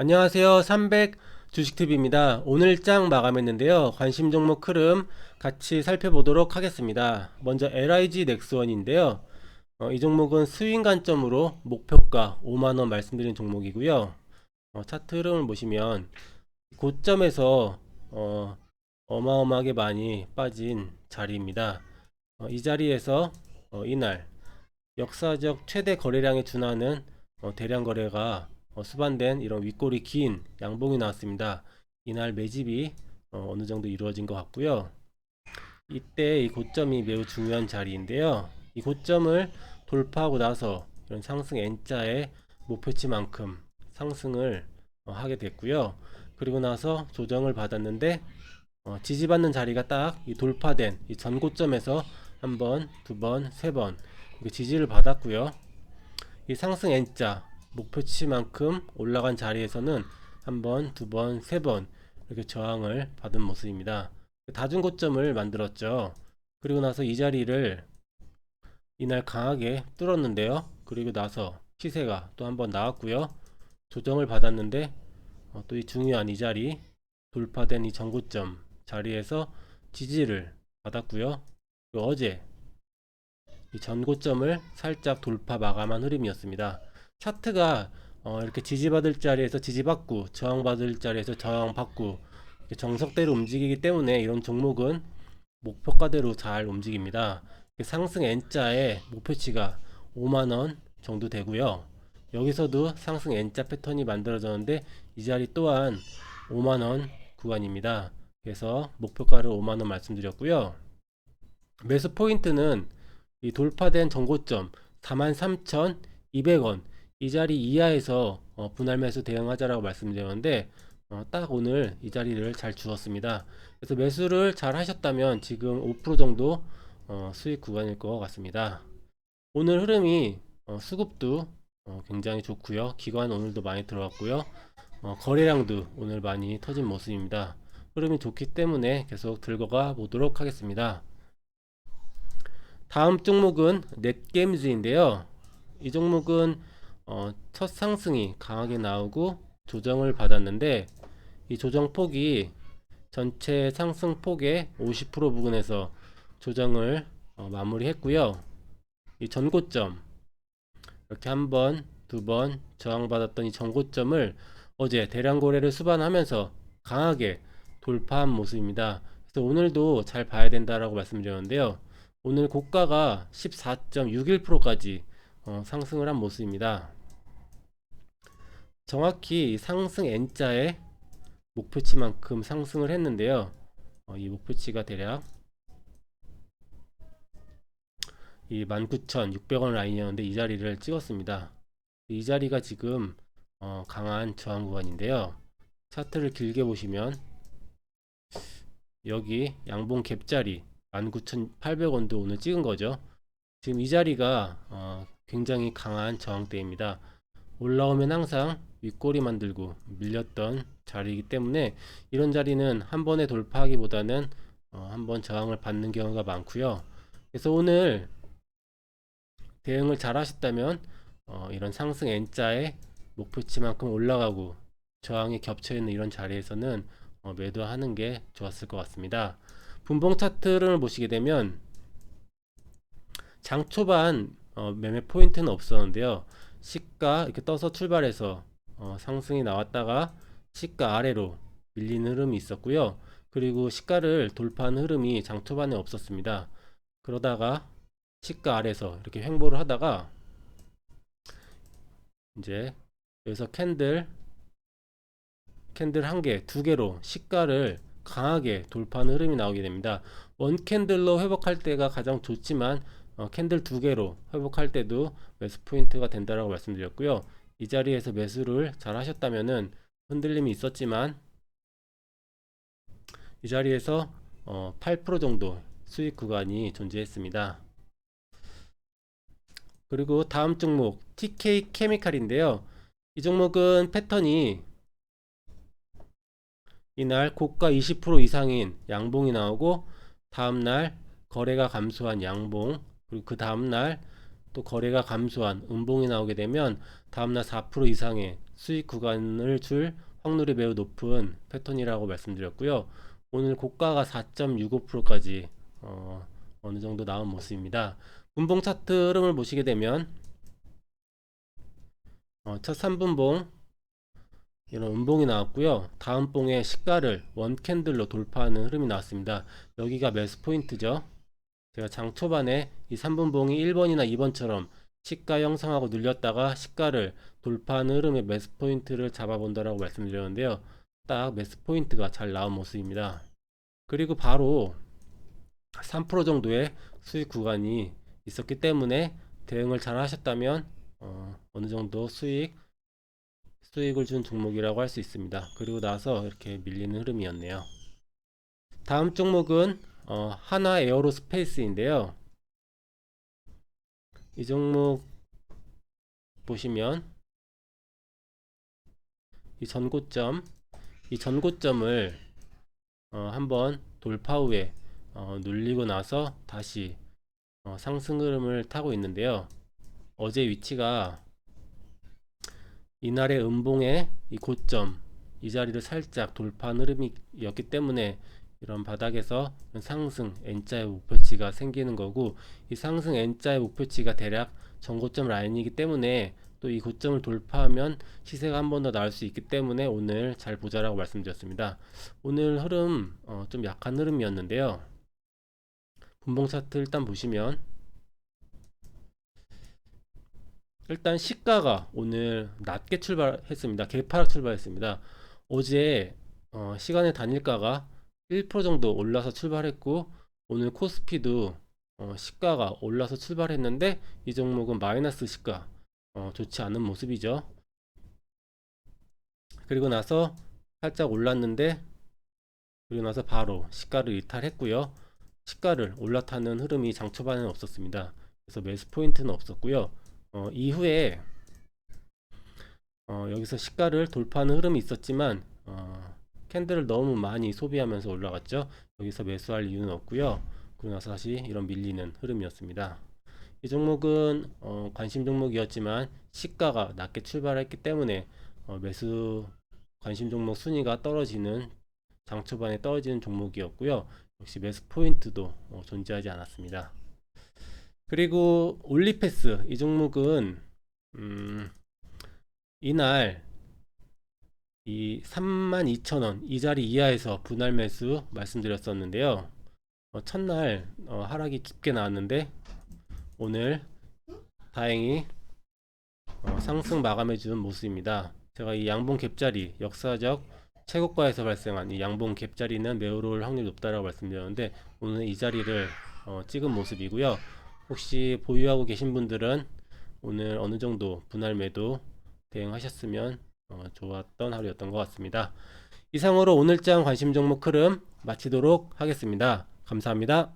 안녕하세요. 300 주식TV입니다. 오늘 장 마감했는데요. 관심 종목 흐름 같이 살펴보도록 하겠습니다. 먼저 LIG 넥스원인데요. 어, 이 종목은 스윙 관점으로 목표가 5만원 말씀드린 종목이고요. 어, 차트 흐름을 보시면 고점에서 어, 어마어마하게 많이 빠진 자리입니다. 어, 이 자리에서 어, 이날 역사적 최대 거래량에 준하는 어, 대량 거래가 어, 수반된 이런 윗골이 긴 양봉이 나왔습니다. 이날 매집이 어, 느 정도 이루어진 것 같고요. 이때 이 고점이 매우 중요한 자리인데요. 이 고점을 돌파하고 나서 이런 상승 N자의 목표치만큼 상승을 어, 하게 됐고요. 그리고 나서 조정을 받았는데 어, 지지받는 자리가 딱 이 돌파된 이 전고점에서 한 번, 두 번, 세 번 지지를 받았고요. 이 상승 N자 목표치만큼 올라간 자리에서는 한 번, 두 번, 세 번 이렇게 저항을 받은 모습입니다. 다중 고점을 만들었죠. 그리고 나서 이 자리를 이날 강하게 뚫었는데요. 그리고 나서 시세가 또 한 번 나왔고요. 조정을 받았는데 어, 또이 중요한 이 자리 돌파된 이 전고점 자리에서 지지를 받았고요. 그리고 어제 이 전고점을 살짝 돌파 마감한 흐름이었습니다. 차트가 어, 이렇게 지지받을 자리에서 지지받고 저항받을 자리에서 저항받고 정석대로 움직이기 때문에 이런 종목은 목표가대로 잘 움직입니다. 상승 N자의 목표치가 5만원 정도 되고요. 여기서도 상승 N자 패턴이 만들어졌는데 이 자리 또한 5만원 구간입니다. 그래서 목표가를 5만원 말씀드렸고요. 매수 포인트는 이 돌파된 정고점 43,200원 이 자리 이하에서 어, 분할 매수 대응하자라고 말씀드렸는데 어, 딱 오늘 이 자리를 잘 주었습니다. 그래서 매수를 잘 하셨다면 지금 5% 정도 어, 수익 구간일 것 같습니다. 오늘 흐름이 어, 수급도 어, 굉장히 좋고요. 기관 오늘도 많이 들어왔고요. 어, 거래량도 오늘 많이 터진 모습입니다. 흐름이 좋기 때문에 계속 들고가 보도록 하겠습니다. 다음 종목은 넷게임즈인데요. 이 종목은 어, 첫 상승이 강하게 나오고 조정을 받았는데 이 조정 폭이 전체 상승 폭의 50% 부근에서 조정을 어, 마무리했고요. 이 전고점 이렇게 한 번, 두 번 저항받았던 이 전고점을 어제 대량 거래를 수반하면서 강하게 돌파한 모습입니다. 그래서 오늘도 잘 봐야 된다라고 말씀드렸는데요. 오늘 고가가 14.61%까지 어, 상승을 한 모습입니다. 정확히 상승 N자의 목표치만큼 상승을 했는데요. 어, 이 목표치가 대략 이 19,600원 라인이었는데 이 자리를 찍었습니다. 이 자리가 지금 어, 강한 저항 구간인데요. 차트를 길게 보시면 여기 양봉 갭자리 19,800원도 오늘 찍은 거죠. 지금 이 자리가 어, 굉장히 강한 저항대입니다. 올라오면 항상 윗꼬리 만들고 밀렸던 자리이기 때문에 이런 자리는 한 번에 돌파하기보다는 어, 한번 저항을 받는 경우가 많고요. 그래서 오늘 대응을 잘 하셨다면 어, 이런 상승 N자의 목표치만큼 올라가고 저항이 겹쳐 있는 이런 자리에서는 어, 매도하는 게 좋았을 것 같습니다. 분봉 차트를 보시게 되면 장 초반 어, 매매 포인트는 없었는데요. 시가 이렇게 떠서 출발해서 어, 상승이 나왔다가 시가 아래로 밀리는 흐름이 있었고요. 그리고 시가를 돌파한 흐름이 장 초반에 없었습니다. 그러다가 시가 아래서 이렇게 횡보를 하다가 이제 여기서 캔들 캔들 한 개, 두 개로 시가를 강하게 돌파하는 흐름이 나오게 됩니다. 원 캔들로 회복할 때가 가장 좋지만 어, 캔들 두 개로 회복할 때도 매수 포인트가 된다라고 말씀드렸고요. 이 자리에서 매수를 잘 하셨다면은 흔들림이 있었지만 이 자리에서 어, 8% 정도 수익 구간이 존재했습니다. 그리고 다음 종목 TK 케미칼인데요. 이 종목은 패턴이 이날 고가 20% 이상인 양봉이 나오고 다음날 거래가 감소한 양봉 그리고 그 다음날 또 거래가 감소한 음봉이 나오게 되면 다음날 4% 이상의 수익 구간을 줄 확률이 매우 높은 패턴이라고 말씀드렸고요. 오늘 고가가 4.65%까지 어, 어느 정도 나온 모습입니다. 분봉 차트 흐름을 보시게 되면 어, 첫 3분봉 이런 음봉이 나왔고요. 다음 봉의 시가를 원 캔들로 돌파하는 흐름이 나왔습니다. 여기가 매수 포인트죠. 제가 장 초반에 이 3분봉이 1번이나 2번처럼 시가 형성하고 늘렸다가 시가를 돌파하는 흐름의 매수 포인트를 잡아본다라고 말씀드렸는데요. 딱 매수 포인트가 잘 나온 모습입니다. 그리고 바로 3% 정도의 수익 구간이 있었기 때문에 대응을 잘 하셨다면 어, 어느 정도 수익 수익을 준 종목이라고 할 수 있습니다. 그리고 나서 이렇게 밀리는 흐름이었네요. 다음 종목은 어, 하나 에어로스페이스인데요. 이 종목 보시면 이 전고점 이 전고점을 어, 한번 돌파 후에 어, 눌리고 나서 다시 어, 상승 흐름을 타고 있는데요. 어제 위치가 이날의 음봉의 이 고점 이 자리를 살짝 돌파한 흐름이었기 때문에 이런 바닥에서 상승 N자의 목표치가 생기는 거고 이 상승 N자의 목표치가 대략 전고점 라인이기 때문에 또 이 고점을 돌파하면 시세가 한 번 더 나올 수 있기 때문에 오늘 잘 보자라고 말씀드렸습니다. 오늘 흐름 어, 좀 약한 흐름이었는데요. 분봉 차트 일단 보시면 일단 시가가 오늘 낮게 출발했습니다. 개파락 출발했습니다. 어제 어, 시간의 단일가가 1% 정도 올라서 출발했고 오늘 코스피도 어, 시가가 올라서 출발했는데 이 종목은 마이너스 시가 어, 좋지 않은 모습이죠. 그리고 나서 살짝 올랐는데 그리고 나서 바로 시가를 이탈했고요. 시가를 올라타는 흐름이 장 초반에는 없었습니다. 그래서 매수 포인트는 없었고요. 어, 이후에 어, 여기서 시가를 돌파하는 흐름이 있었지만 어, 캔들을 너무 많이 소비하면서 올라갔죠. 여기서 매수할 이유는 없고요. 그러고 나서 다시 이런 밀리는 흐름이었습니다. 이 종목은 어, 관심 종목이었지만 시가가 낮게 출발했기 때문에 어, 매수 관심 종목 순위가 떨어지는 장 초반에 떨어지는 종목이었고요. 역시 매수 포인트도 어, 존재하지 않았습니다. 그리고 올리패스 이 종목은 음, 이날 이 32,000원 이 자리 이하에서 분할 매수 말씀드렸었는데요. 어, 첫날 어, 하락이 깊게 나왔는데 오늘 다행히 어, 상승 마감해 주는 모습입니다. 제가 이 양봉 갭자리 역사적 최고가에서 발생한 이 양봉 갭자리는 매우 오를 확률이 높다라고 말씀드렸는데 오늘 이 자리를 어, 찍은 모습이고요. 혹시 보유하고 계신 분들은 오늘 어느 정도 분할 매도 대응하셨으면 어, 좋았던 하루였던 것 같습니다. 이상으로 오늘장 관심 종목 흐름 마치도록 하겠습니다. 감사합니다.